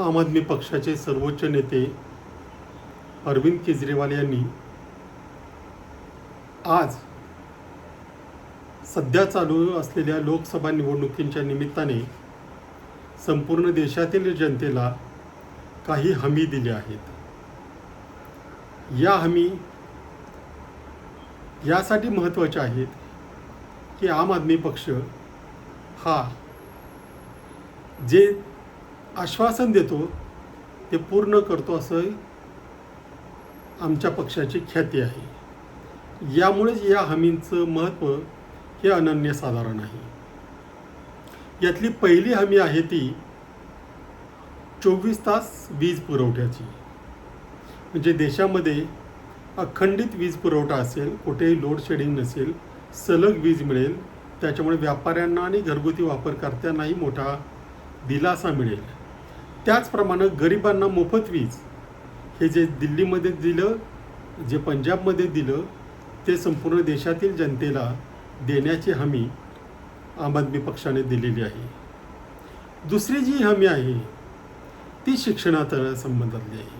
आम आदमी पक्षाचे सर्वोच्च नेते अरविंद केजरीवाल यांनी आज सध्या चालू असलेल्या लोकसभा निवडणुकींच्या निमित्ताने संपूर्ण देशातील जनतेला काही हमी दिल्या आहेत. या हमी यासाठी महत्त्वाच्या आहेत की आम आदमी पक्ष हा जे आश्वासन देतो ते पूर्ण करतो असं आमच्या पक्षाची ख्याती आहे. यामुळेच या हमींचं महत्त्व हे अनन्यसाधारण आहे. यातली पहिली हमी आहे ती चोवीस तास वीज पुरवठ्याची. म्हणजे देशामध्ये अखंडित वीज पुरवठा असेल कुठेही लोड शेडिंग नसेल सलग वीज मिळेल त्याच्यामुळे व्यापाऱ्यांना आणि घरगुती वापरकर्त्यांनाही मोठा दिलासा मिळेल. त्याचप्रमाणे गरिबांना मोफत वीज हे जे दिल्लीमध्ये दिलं जे पंजाबमध्ये दिलं ते संपूर्ण देशातील जनतेला देण्याची हमी आम आदमी पक्षाने दिलेली आहे. दुसरी जी हमी आहे ती शिक्षणात संबंधातली आहे.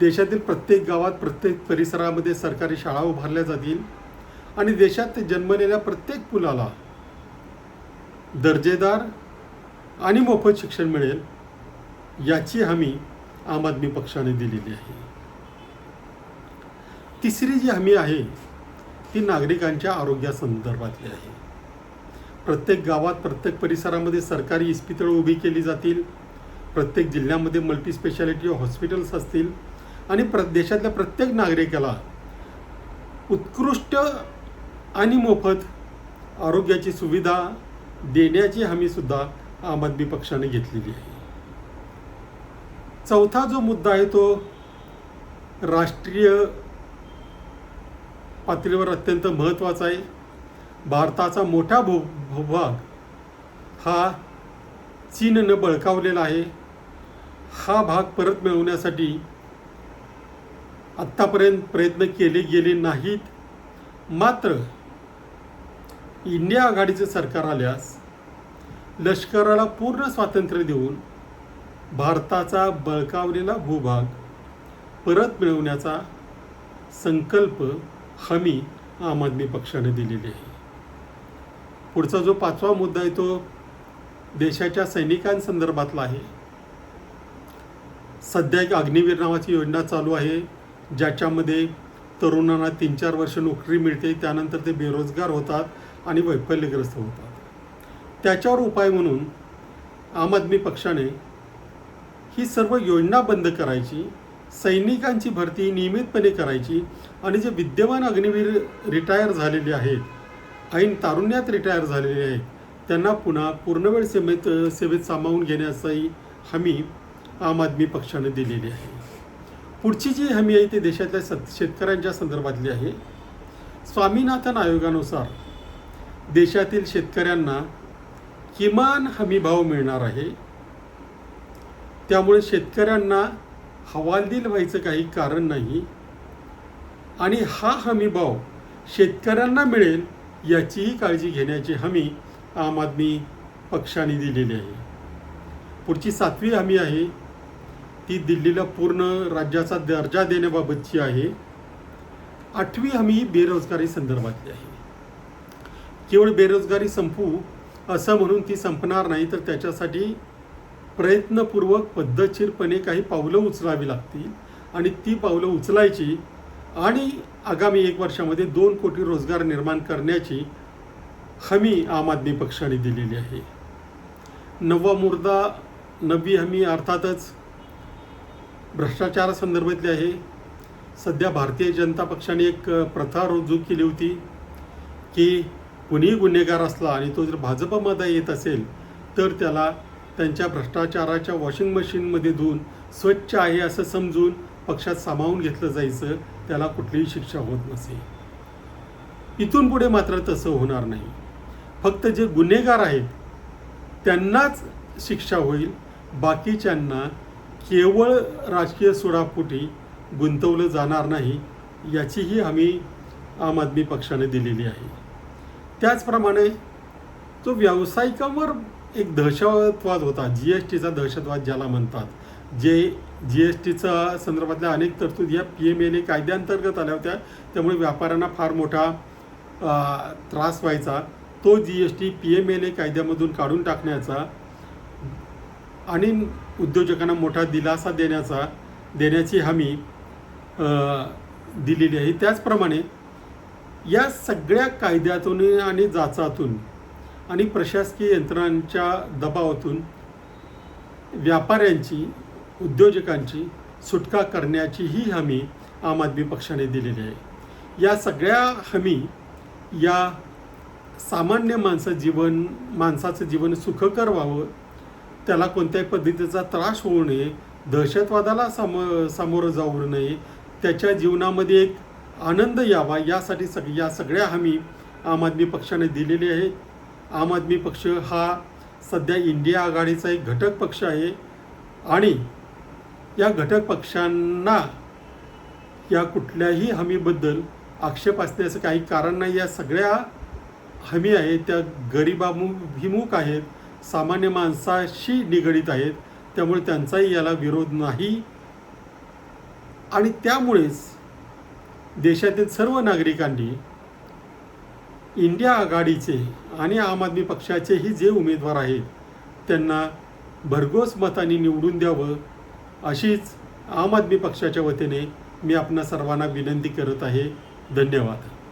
देशातील प्रत्येक गावात प्रत्येक परिसरामध्ये सरकारी शाळा उभारल्या जातील आणि देशात जन्मलेल्या प्रत्येक मुलाला दर्जेदार आणि मोफत शिक्षण मिळेल याची हमी आम आदमी पक्षाने दिलेली आहे. तिसरी जी हमी आहे ती नागरिकांच्या आरोग्यासंदर्भातली आहे. प्रत्येक गावात प्रत्येक परिसरामध्ये सरकारी इस्पितळं उभी केली जातील प्रत्येक जिल्ह्यामध्ये मल्टीस्पेशालिटी हॉस्पिटल्स असतील आणि प्र देशातल्या प्रत्येक नागरिकाला उत्कृष्ट आणि मोफत आरोग्याची सुविधा देण्याची हमीसुद्धा आम आदमी पक्षाने घेतलेली आहे. चौथा जो मुद्दा आहे तो राष्ट्रीय पातळीवर अत्यंत महत्त्वाचा आहे. भारताचा मोठा भू भूभाग हा चीननं बळकावलेला आहे. हा भाग परत मिळवण्यासाठी आत्तापर्यंत प्रयत्न केले गेले नाहीत. मात्र इंडिया आघाडीचं सरकार आल्यास लष्कराला पूर्ण स्वातंत्र्य देऊन भारताचा बळकावलेला भूभाग परत मिळवण्याचा संकल्प हमी आम आदमी पक्षाने दिलेली आहे. पुढचा जो पाचवा मुद्दा आहे तो देशाच्या सैनिकांसंदर्भातला आहे. सध्या एक अग्निवीर नावाची योजना चालू आहे ज्याच्यामध्ये तरुणांना तीन चार वर्ष नोकरी मिळते त्यानंतर ते बेरोजगार होतात आणि वैफल्यग्रस्त होतात. त्याच्यावर उपाय म्हणून आम आदमी पक्षाने ही सर्व योजना बंद करायची सैनिकांची भरती नियमितपणे करायची आणि जे विद्यमान अग्निवीर रिटायर झालेले आहेत ऐन तारुण्यात रिटायर झालेले आहेत त्यांना पुन्हा पूर्णवेळ सेवेत सेवेत सामावून घेण्याचाही हमी आम आदमी पक्षाने दिलेली आहे. पुढची जी हमी आहे ती देशातल्या सत शेतकऱ्यांच्या संदर्भातली आहे. स्वामीनाथन आयोगानुसार देशातील शेतकऱ्यांना किमान हमी भाव मिळणार आहे. त्यामुळे शेतकऱ्यांना हवालदिल व्हायचं काही कारण नाही. आणि हा हमी भाव शेतकऱ्यांना मिळेल याचीही काळजी घेण्याची हमी आम आदमी पक्षाने दिलेली आहे. पुढची सातवी हमी आहे. ती दिल्लीला पूर्ण राज्याचा दर्जा देण्याबाबतची आहे. आठवी हमी बेरोजगारी संदर्भातली आहे. केवळ बेरोजगारी संपू असं म्हणून ती संपणार नाही तर त्याच्यासाठी प्रयत्नपूर्वक पद्धतशीरपणे काही पावलं उचलावी लागतील. आणि ती पावलं उचलायची आणि आगामी एक वर्षामध्ये दोन कोटी रोजगार निर्माण करण्याची हमी आम आदमी पक्षाने दिलेली आहे. नववा मुर्दा नवी हमी अर्थातच भ्रष्टाचारासंदर्भातली आहे. सध्या भारतीय जनता पक्षाने एक प्रथा रुजू केली होती की कुणीही गुन्हेगार असला आणि तो जर भाजपमध्ये येत असेल तर त्याला त्यांच्या भ्रष्टाचाराच्या वॉशिंग मशीनमध्ये धुवून स्वच्छ आहे असं समजून पक्षात सामावून घेतलं जायचं त्याला कुठलीही शिक्षा होत नसे. इथून पुढे मात्र तसं होणार नाही. फक्त जे गुन्हेगार आहेत त्यांनाच शिक्षा होईल बाकीच्यांना केवळ राजकीय सुडापोटी गुंतवलं जाणार नाही याचीही हमी आम आदमी पक्षाने दिलेली आहे. त्याचप्रमाणे जो व्यावसायिकांवर एक दहशतवाद होता जी एस टीचा दहशतवाद ज्याला म्हणतात जे जी एस टीचा संदर्भातल्या अनेक तरतुदी या पी एम एल ए कायद्याअंतर्गत आल्या होत्या त्यामुळे व्यापाऱ्यांना फार मोठा त्रास व्हायचा. तो G S T P M L A कायद्यामधून काढून टाकण्याचा आणि उद्योजकांना मोठा दिलासा देण्याचा देण्याची हमी दिलेली आहे. त्याचप्रमाणे या सगळ्या कायद्यातून आणि जाचातून आणि प्रशासकीय यंत्रणांच्या दबावातून व्यापाऱ्यांची उद्योजकांची सुटका करण्याची ही हमी आम आदमी पक्षाने दिलेली आहे. या सगळ्या हमी या सामान्य माणसं जीवन माणसाचं जीवन सुखकर व्हावं त्याला कोणत्याही पद्धतीचा त्रास होऊ नये दहशतवादाला साम सामोरं जाऊ नये त्याच्या जीवनामध्ये एक आनंद यावा यासाठी सग या सगळ्या हमी आम आदमी पक्षाने दिलेली आहे. आम आदमी पक्ष हा सध्या इंडिया आघाडीचा एक घटक पक्ष आहे आणि या घटक पक्षांना या कुठल्याही हमीबद्दल आक्षेप असण्याचं काही कारण नाही. या सगळ्या हमी आहेत त्या गरिबाभिमुख आहेत सामान्य माणसाशी निगडीत आहेत त्यामुळे त्यांचाही याला विरोध नाही. आणि त्यामुळेच देशातील सर्व नागरिकांनी इंडिया आघाडीचे आणि आम आदमी पक्षाचेही जे उमेदवार आहेत त्यांना भरघोस मताने निवडून द्यावं अशीच आम आदमी पक्षाच्या वतीने मी आपणा सर्वांना विनंती करत आहे. धन्यवाद.